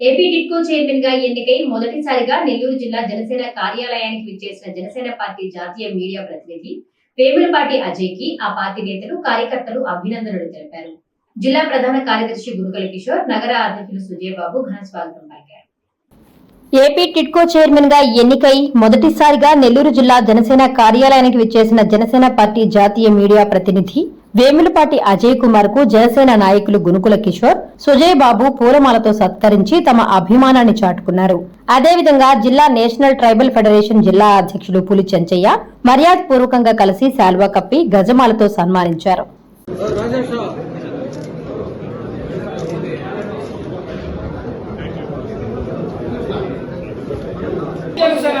AP TIDCO చైర్మన్గా ఎన్నికై మొదటిసారిగా నెల్లూరు జిల్లా జనసేన కార్యాలయానికి విచ్చేసిన జనసేన పార్టీ జాతీయ మీడియా ప్రతినిధి వేములపాటి అజయ్కి ఆ పార్టీ నేతలు కార్యకర్తలు అభినందనలు తెలిపారు. జిల్లా ప్రధాన కార్యదర్శి గురుకల కిషోర్ నగర అధ్యక్షులు సుజయబాబు ఘన స్వాగతం పలికారు. ఏపీ టిట్కో చైర్మన్గా ఎన్నికై మొదటిసారిగా నెల్లూరు జిల్లా జనసేన కార్యాలయానికి విచ్చేసిన జనసేన పార్టీ జాతీయ మీడియా ప్రతినిధి వేములపాటి అజయ్ కుమార్కు జనసేన నాయకులు గునుకుల కిషోర్ సుజయ్ బాబు పూలమాలతో సత్కరించి తమ అభిమానాన్ని చాటుకున్నారు. అదేవిధంగా జిల్లా నేషనల్ ట్రైబల్ ఫెడరేషన్ జిల్లా అధ్యక్షులు పులి చెంచయ్య మర్యాద పూర్వకంగా కలిసి శాల్వా కప్పి గజమాలతో సన్మానించారు. జనసేన